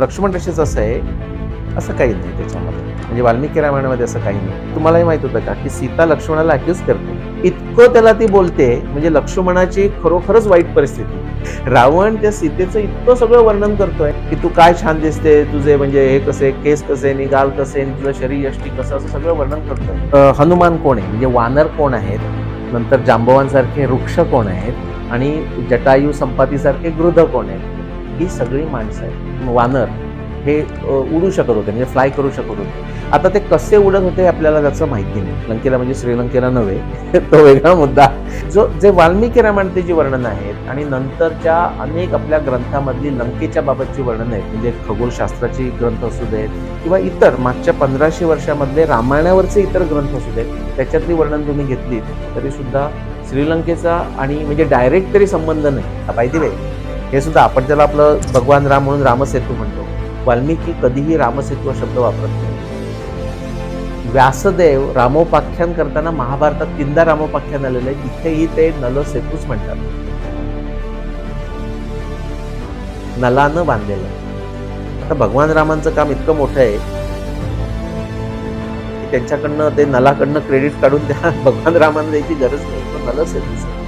लक्ष्मण रेषेचं असं आहे असं काही नाही त्याच्यामध्ये. म्हणजे वाल्मिकी रामायणामध्ये असं काही नाही. तुम्हालाही माहीत होतं का की सीता लक्ष्मणाला अक्यूज करते. इतकं त्याला ती बोलते म्हणजे लक्ष्मणाची खरोखरच वाईट परिस्थिती. रावण त्या सीतेचं इतकं सगळं वर्णन करतोय की तू काय छान दिसते तुझे म्हणजे हे कसे केस कसे नि गाल कसे तुझं शरीर यष्टी कसं असं सगळं वर्णन करतोय. हनुमान कोण आहे? म्हणजे वानर कोण आहेत? नंतर जांबवांसारखे वृक्ष कोण आहेत? आणि जटायू संपातीसारखे गृध कोण आहेत? ही सगळी माणसं आहेत. वानर हे उडू शकत होते म्हणजे फ्लाय करू शकत होते. आता ते कसे उडत होते आपल्याला त्याचं माहिती नाही. लंकेला म्हणजे श्रीलंकेला नव्हे तो वेगळा मुद्दा. जो जे वाल्मिकी रामायणातली जी वर्णन आहेत आणि नंतरच्या अनेक आपल्या ग्रंथामधली लंकेच्या बाबतची वर्णन आहेत म्हणजे खगोलशास्त्राची ग्रंथ असू देत किंवा इतर मागच्या पंधराशे वर्षामधले रामायणावरचे इतर ग्रंथ असू देत त्याच्यातली वर्णन तुम्ही घेतलीत तरी सुद्धा श्रीलंकेचा आणि म्हणजे डायरेक्ट तरी संबंध नाही. माहिती नाही हे सुद्धा आपण त्याला आपलं भगवान राम म्हणून रामसेतू म्हणतो. वाल्मिकी कधीही रामसेतू हा शब्द वापरत नाही. व्यासदेव रामोपाख्यान करताना महाभारतात तीनदा रामोपाख्यान आलेलं आहे तिथेही ते नल सेतूच म्हणतात. नलानं बांधलेलं. आता भगवान रामांचं काम इतकं मोठं आहे की त्यांच्याकडनं ते नलाकडनं क्रेडिट काढून त्या भगवान रामांना द्यायची गरज नाही. पण नल सेतूच आहे.